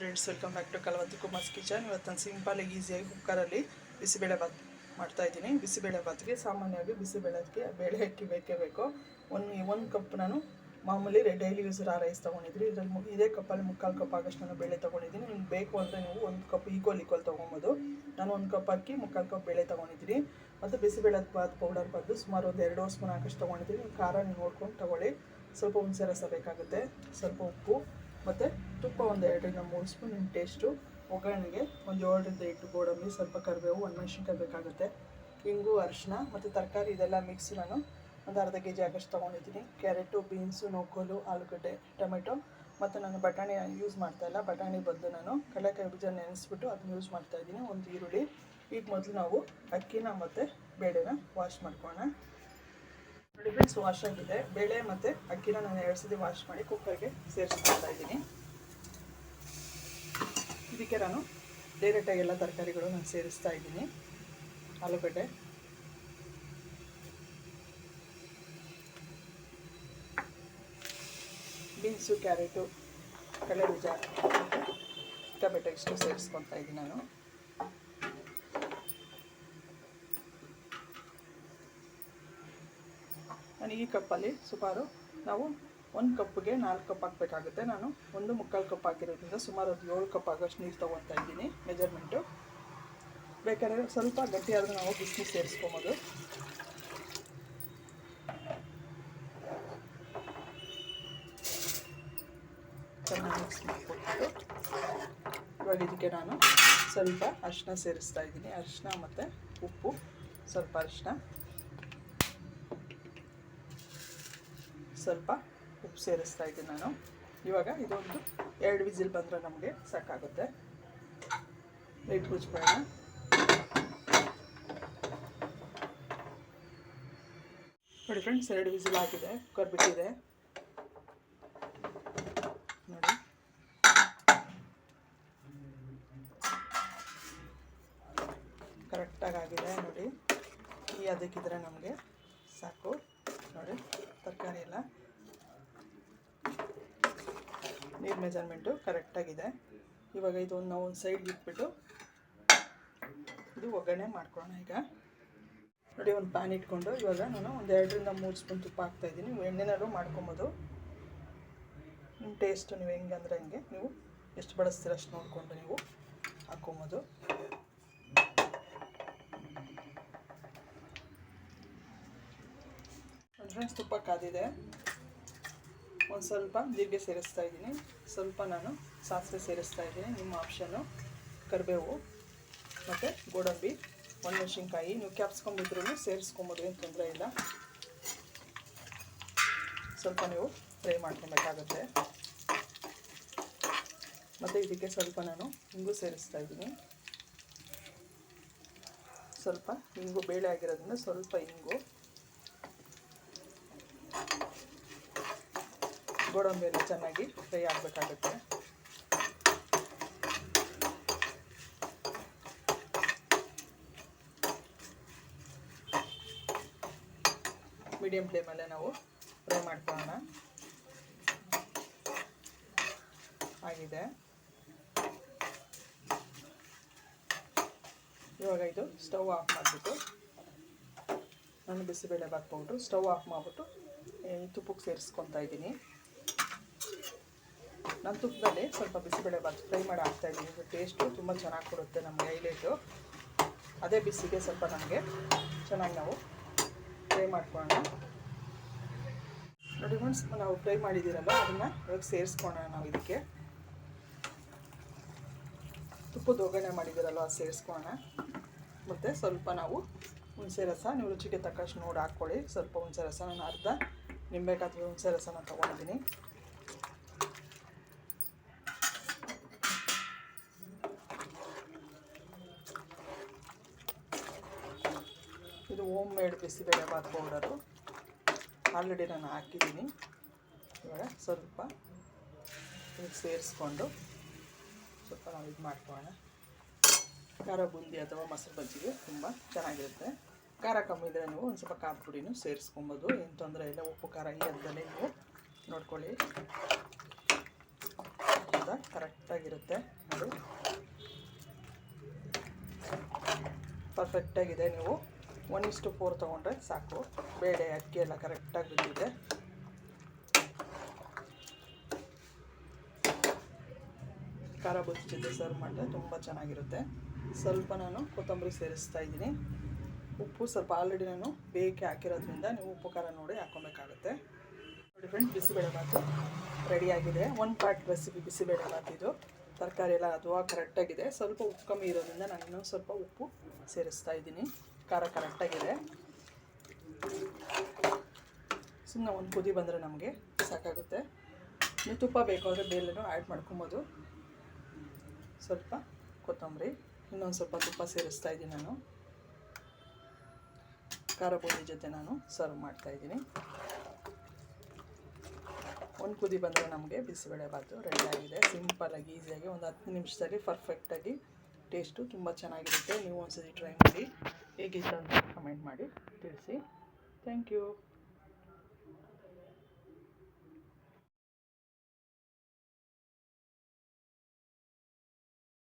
Friends welcome back to Kalavathu Kumar's kitchen ಇವತ್ತು ನಾನು ಸಿಂಪಲಾಗಿ ಈಸಿಯಾಗಿ ಕುಕ್ಕರಲ್ಲಿ ಬಿಸಿಬೇಳೆ ಮಾಡ್ತಾ ಇದ್ದೀನಿ. ಬಿಸಿಬೇಳೆ ಬಾತ್ಗೆ ಸಾಮಾನ್ಯವಾಗಿ ಬಿಸಿಬೇಳೆಗೆ ಬೇಳೆ ಅಕ್ಕಿ ಬೇಕೇ ಬೇಕು. ಒಂದು ಒಂದು ಕಪ್ ನಾನು ಮಾಮೂಲಿ ಡೈಲಿ ಯೂಸ್ ಆ ರೈಸ್ ತೊಗೊಂಡಿದ್ರಿ ಇದರಲ್ಲಿ ಇದೇ ಕಪ್ಪಲ್ಲಿ ಮುಕ್ಕಾಲು ಕಪ್ ಆಗಷ್ಟು ನಾನು ಬೇಳೆ ತೊಗೊಂಡಿದ್ದೀನಿ. ನಿಮ್ಗೆ ಬೇಕು ಅಂದರೆ ನೀವು ಒಂದು ಕಪ್ ಈಕ್ವಲ್ ಈಕ್ವಲ್ ತೊಗೊಬೋದು. ನಾನು ಒಂದು ಕಪ್ ಅಕ್ಕಿ, ಮುಕ್ಕಾಲು ಕಪ್ ಬೇಳೆ ತೊಗೊಂಡಿದ್ದೀನಿ. ಮತ್ತು ಬಿಸಿಬೇಳೆ ಬಾತ್ ಪೌಡರ್ ಬಂದು ಸುಮಾರು ಒಂದು ಎರಡು ಸ್ಪೂನ್ ಹಾಕಷ್ಟು ತೊಗೊಂಡಿದ್ದೀನಿ. ಖಾರ ನೀವು ನೋಡ್ಕೊಂಡು ತೊಗೊಳ್ಳಿ. ಸ್ವಲ್ಪ ಹುಣಸೆ ರಸ ಬೇಕಾಗುತ್ತೆ. ಸ್ವಲ್ಪ ಉಪ್ಪು. ಮತ್ತು ತುಪ್ಪ ಒಂದು ಎರಡರಿಂದ ಮೂರು ಸ್ಪೂನ್ ಟೇಸ್ಟು, ಒಗ್ಗರಣೆಗೆ ಒಂದು ಏಳರಿಂದ ಎಂಟು ಗೋಡಂಬಿ, ಸ್ವಲ್ಪ ಕರಿಬೇವು, ಒಂದು ಮೆಣಸಿನ್ಕಾಯಿ ಬೇಕಾಗುತ್ತೆ. ಇಂಗು ಅರಿಶಿನ ಮತ್ತು ತರಕಾರಿ ಇದೆಲ್ಲ ಮಿಕ್ಸ್ ನಾನು ಒಂದು ಅರ್ಧ ಕೆ ಜಿ ಆಗಷ್ಟು ತೊಗೊಂಡಿದ್ದೀನಿ. ಕ್ಯಾರೆಟು, ಬೀನ್ಸು ನೋಕೋಲು ಆಲೂಗಡ್ಡೆ, ಟೊಮೆಟೊ ಮತ್ತು ನಾನು ಬಟಾಣಿ ಯೂಸ್ ಮಾಡ್ತಾಯಿಲ್ಲ ಬಟಾಣಿ ಬದಲು ನಾನು ಕಡಲೆಕಾಯಿ ಬೀಜ ನೆನೆಸ್ಬಿಟ್ಟು ಅದನ್ನ ಯೂಸ್ ಮಾಡ್ತಾ ಇದ್ದೀನಿ. ಒಂದು ಈರುಳ್ಳಿ, ಈಗ ಮೊದಲು ನಾವು ಅಕ್ಕಿನ ಮತ್ತು ಬೇಳೆನ ವಾಶ್ ಮಾಡ್ಕೊಳ್ಳೋಣ ನೋಡಿ ಫ್ರೆಂಡ್ಸ್ ವಾಶ್ ಆಗಿದೆ. ಬೇಳೆ ಮತ್ತು ಅಕ್ಕಿನ ನಾನು ಎರಡು ಸತಿ ವಾಶ್ ಮಾಡಿ ಕುಕ್ಕರ್ಗೆ ಸೇರಿಸ್ಕೊಳ್ತಾ ಇದ್ದೀನಿ. ಇದಕ್ಕೆ ನಾನು ಡೈರೆಕ್ಟಾಗಿ ಎಲ್ಲ ತರಕಾರಿಗಳು ನಾನು ಸೇರಿಸ್ತಾ ಇದ್ದೀನಿ. ಆಲೂಗಡ್ಡೆ. ಬೀನ್ಸು, ಕ್ಯಾರೆಟು, ಕಡಲೆ ಬೀಜ, ಟೊಮೆಟೊ ಇಷ್ಟು ಸೇರಿಸ್ಕೊತಾ ಇದ್ದೀನಿ ನಾನು. ನಾನು ಈ ಕಪ್ಪಲ್ಲಿ ಸುಮಾರು ನಾವು ಒಂದು ಕಪ್ಗೆ ನಾಲ್ಕು ಕಪ್ ಹಾಕಬೇಕಾಗುತ್ತೆ. ನಾನು ಒಂದು ಮುಕ್ಕಾಲು ಕಪ್ ಹಾಕಿರೋದ್ರಿಂದ ಸುಮಾರು ಒಂದು ಏಳು ಕಪ್ ಆಗೋಷ್ಟು ನೀರು ತೊಗೊತಾ ಇದ್ದೀನಿ ಮೆಜರ್ಮೆಂಟು ಬೇಕಾದ್ರೆ ಸ್ವಲ್ಪ ಗಟ್ಟಿಯಾದರೂ ನಾವು ಬಿಸಿ ಸೇರಿಸ್ಕೊಬೋದು. ಚೆನ್ನಾಗಿ ಇವಾಗ ಇದಕ್ಕೆ ನಾನು ಸ್ವಲ್ಪ ಅರಿಶಿನ ಸೇರಿಸ್ತಾ ಇದ್ದೀನಿ. ಅರಿಶಿನ ಮತ್ತು ಉಪ್ಪು. ಸ್ವಲ್ಪ ಅರಿಶಿನ ಸ್ವಲ್ಪ ಉಪ್ಪು ಸೇರಿಸ್ತಾ ಇದ್ದೀನಿ ನಾನು. ಇವಾಗ ಇದೊಂದು ಎರಡು ವಿಸಿಲ್ ಬಂದರೆ ನಮಗೆ ಸಾಕಾಗುತ್ತೆ. ಲೈಟ್ ಮುಚ್ಕೊಳ್ಳೋಣ ನೋಡಿ ಫ್ರೆಂಡ್ಸ್ ಎರಡು ವಿಸಿಲ್ ಆಗಿದೆ ಕುಕ್ಕರ್ ನೋಡಿ. ಕರೆಕ್ಟಾಗಿ ಆಗಿದೆ ನೋಡಿ. ಈ ಅದಕ್ಕಿದ್ರೆ ನಮಗೆ ಸಾಕು. ನೋಡಿ, ತರಕಾರಿ ಎಲ್ಲ. ನೀರು ಮೆಜರ್ಮೆಂಟು ಕರೆಕ್ಟಾಗಿದೆ. ಇವಾಗ ಇದು ನಾವು ಒಂದು ಸೈಡ್ಗೆ ಇಟ್ಬಿಟ್ಟು ಇದು ಒಗ್ಗರಣೆ ಮಾಡ್ಕೊಳ್ಳೋಣ ಈಗ. ನೋಡಿ, ಒಂದು ಪ್ಯಾನ್ ಇಟ್ಕೊಂಡು ಇವಾಗ ನಾನು ಒಂದು ಎರಡರಿಂದ ಮೂರು ಸ್ಪೂನ್ ತುಪ್ಪ ಹಾಕ್ತಾಯಿದ್ದೀನಿ ನೀವು ಎಣ್ಣೆನಾರು ಮಾಡ್ಕೊಬೋದು. ನಿಮ್ಮ ಟೇಸ್ಟು ನೀವು ಹೆಂಗೆ ಅಂದರೆ ಹಂಗೆ ನೀವು ಎಷ್ಟು ಬಳಸ್ತೀರ ಅಷ್ಟು ನೋಡಿಕೊಂಡು ನೀವು ಹಾಕ್ಕೊಬೋದು ಫ್ರೆಂಡ್ಸ್, ತುಪ್ಪ ಕಾದಿದೆ. ಒಂದು ಸ್ವಲ್ಪ ಜೀರಿಗೆ ಸೇರಿಸ್ತಾ ಇದ್ದೀನಿ. ಸ್ವಲ್ಪ ನಾನು ಸಾಸಿವೆ ಸೇರಿಸ್ತಾ ಇದ್ದೀನಿ. ನಿಮ್ಮ ಆಪ್ಷನ್ನು ಕರಿಬೇವು ಮತ್ತು ಗೋಡಂಬಿ, ಒಣಮೆಣಸಿನ್ಕಾಯಿ. ನೀವು ಕ್ಯಾಪ್ಸ್ಕೊಂಬಿದ್ರೂ ಸೇರಿಸ್ಕೊಂಬೋದು, ಏನು ತೊಂದರೆ ಇಲ್ಲ. ಸ್ವಲ್ಪ ನೀವು ಫ್ರೈ ಮಾಡ್ಕೊಬೇಕಾಗತ್ತೆ. ಮತ್ತು ಇದಕ್ಕೆ ಸ್ವಲ್ಪ ನಾನು ಹಿಂಗು ಸೇರಿಸ್ತಾ ಇದ್ದೀನಿ. ಸ್ವಲ್ಪ ಹಿಂಗು ಬೇಳೆ ಆಗಿರೋದ್ರಿಂದ ಸ್ವಲ್ಪ ಹಿಂಗು ಗೋಡಂಬಿ ಎಲ್ಲ ಚೆನ್ನಾಗಿ ಫ್ರೈ ಆಗಬೇಕಾಗುತ್ತೆ. ಮೀಡಿಯಮ್ ಫ್ಲೇಮಲ್ಲೇ ನಾವು ಫ್ರೈ ಮಾಡ್ಕೊಳ್ಳೋಣ. ಆಗಿದೆ. ಇವಾಗ ಇದು ಸ್ಟವ್ ಆಫ್ ಮಾಡಿಬಿಟ್ಟು, ನಾನು bisibele bath powder stove off ಮಾಡಿಬಿಟ್ಟು ತುಪ್ಪಕ್ಕೆ ಸೇರಿಸ್ಕೊತಾ ಇದ್ದೀನಿ. ನಾನು ತುಪ್ಪದಲ್ಲಿ ಸ್ವಲ್ಪ ಬಿಸಿಬೇಳೆ ಬಾತ್ ಫ್ರೈ ಮಾಡಿ ಹಾಕ್ತಾಯಿದ್ದೀನಿ ಇದು ಟೇಸ್ಟು ತುಂಬ ಚೆನ್ನಾಗಿ ಕೊಡುತ್ತೆ ನಮ್ಮ ಹೈಲೈಟು. ಅದೇ ಬಿಸಿಗೆ ಸ್ವಲ್ಪ ನಮಗೆ ಚೆನ್ನಾಗಿ ನಾವು ಫ್ರೈ ಮಾಡ್ಕೊಳ್ಳೋಣ. ನೋಡಿ ಫ್ರೆಂಡ್ಸ್ ನಾವು ಫ್ರೈ ಮಾಡಿದ್ದೀರಲ್ಲ ಅದನ್ನು ಇವಾಗ ಸೇರಿಸ್ಕೊಳ್ಳೋಣ ನಾವು ಇದಕ್ಕೆ. ತುಪ್ಪದ ಒಗ್ಗರಣೆ ಮಾಡಿದ್ದೀರಲ್ಲ ಅದು ಸೇರಿಸ್ಕೊಳ್ಳೋಣ. ಮತ್ತು ಸ್ವಲ್ಪ ನಾವು ಹುಣಸೆ ರಸ, ನೀವು ರುಚಿಗೆ ತಕ್ಕಷ್ಟು ನೋಡಿ ಹಾಕ್ಕೊಳ್ಳಿ. ಸ್ವಲ್ಪ ಹುಣಸೆ ರಸ ನಾನು ಅರ್ಧ ನಿಂಬೆಕಾಯಿ ಹುಣಸೆ ರಸನ ತೊಗೊಂಡಿದ್ದೀನಿ. ಇದು home made bisibelebath powder already ನಾನು ಹಾಕಿದ್ದೀನಿ. ಇವಾಗ ಸ್ವಲ್ಪ ಇದಕ್ಕೆ ಸೇರಿಸ್ಕೊಂಡು ಸ್ವಲ್ಪ ನಾವು ಇದು ಮಾಡ್ಕೊಳ್ಳೋಣ. ಖಾರ ಬುಂದಿ ಅಥವಾ ಮೊಸರು ಬಜ್ಜಿಗೆ ತುಂಬ ಚೆನ್ನಾಗಿರುತ್ತೆ. ಖಾರ ಕಮ್ಮಿ ಇದ್ದರೆ ನೀವು ಒಂದು ಸ್ವಲ್ಪ ಖಾರ ಪುಡಿನೂ ಸೇರಿಸ್ಕೊಬೋದು. ಏನು ತೊಂದರೆ ಇಲ್ಲ, ಉಪ್ಪು, ಖಾರ ಈ ಹಂತದಲ್ಲೇ ನೀವು ನೋಡ್ಕೊಳ್ಳಿ. ಅಂತ ಕರೆಕ್ಟಾಗಿರುತ್ತೆ ಅದು ಪರ್ಫೆಕ್ಟಾಗಿದೆ ನೀವು. ಒನ್ ಇಷ್ಟು ಫೋರ್ ತೊಗೊಂಡ್ರೆ ಸಾಕು. ಬೇಳೆ, ಅಕ್ಕಿ ಎಲ್ಲ ಕರೆಕ್ಟಾಗಿ ಬಿದ್ದಿದೆ. ಖಾರ ಜೊತೆ ಸರ್ವ್ ಮಾಡಿದ್ರೆ ತುಂಬ ಚೆನ್ನಾಗಿರುತ್ತೆ. ಸ್ವಲ್ಪ ನಾನು ಕೊತ್ತಂಬರಿ ಸೇರಿಸ್ತಾ ಇದ್ದೀನಿ. ಉಪ್ಪು ಸ್ವಲ್ಪ ಆಲ್ರೆಡಿ ನಾನು ಬೇಕೆ ಹಾಕಿರೋದ್ರಿಂದ ನೀವು ಉಪ್ಪು ಖಾರ ನೋಡಿ ಹಾಕ್ಕೊಬೇಕಾಗುತ್ತೆ ನೋಡಿ ಫ್ರೆಂಡ್ ಬಿಸಿಬೇಳೆಬಾತು ರೆಡಿಯಾಗಿದೆ ಒನ್ ಪಾರ್ಟ್ ರೆಸಿಪಿ ಬಿಸಿಬೇಳೆಬಾತು ಇದು. ತರಕಾರಿ ಎಲ್ಲ ಅದು ಕರೆಕ್ಟಾಗಿದೆ ಸ್ವಲ್ಪ ಉಪ್ಪು ಕಮ್ಮಿ ಇರೋದ್ರಿಂದ ನಾನು ಇನ್ನೊಂದು ಸ್ವಲ್ಪ ಉಪ್ಪು ಸೇರಿಸ್ತಾ ಇದ್ದೀನಿ. ಖಾರ ಕರೆಕ್ಟಾಗಿದೆ ಸುಮ್ಮನೆ ಒಂದು ಕುದಿ ಬಂದರೆ ನಮಗೆ ಸಾಕಾಗುತ್ತೆ. ನೀವು ತುಪ್ಪ ಬೇಕಾದರೆ ಬೇಲೆನೂ ಆ್ಯಡ್ ಮಾಡ್ಕೊಬೋದು. ಸ್ವಲ್ಪ ಕೊತ್ತಂಬರಿ, ಇನ್ನೊಂದು ಸ್ವಲ್ಪ ತುಪ್ಪ ಸೇರಿಸ್ತಾ ಇದ್ದೀನಿ ನಾನು. ಖಾರ ಬೂಂದಿ ಜೊತೆ ನಾನು ಸರ್ವ್ ಮಾಡ್ತಾ ಇದ್ದೀನಿ. ಒಂದು ಕುದಿ ಬಂದರೆ ನಮಗೆ ಬಿಸಿಬೇಳೆಬಾತು ರೆಡಿ ಆಗಿದೆ. ಸಿಂಪಲಾಗಿ ಈಸಿಯಾಗಿ ಒಂದು ಹತ್ತು ನಿಮಿಷದಲ್ಲಿ ಪರ್ಫೆಕ್ಟಾಗಿ ಟೇಸ್ಟು ತುಂಬ ಚೆನ್ನಾಗಿರುತ್ತೆ. ನೀವು ಒಂದ್ಸತಿ ಟ್ರೈ ಮಾಡಿ. ಹೇಗಿತ್ತು ಅಂತ ಕಮೆಂಟ್ ಮಾಡಿ ತಿಳಿಸಿ. Thank you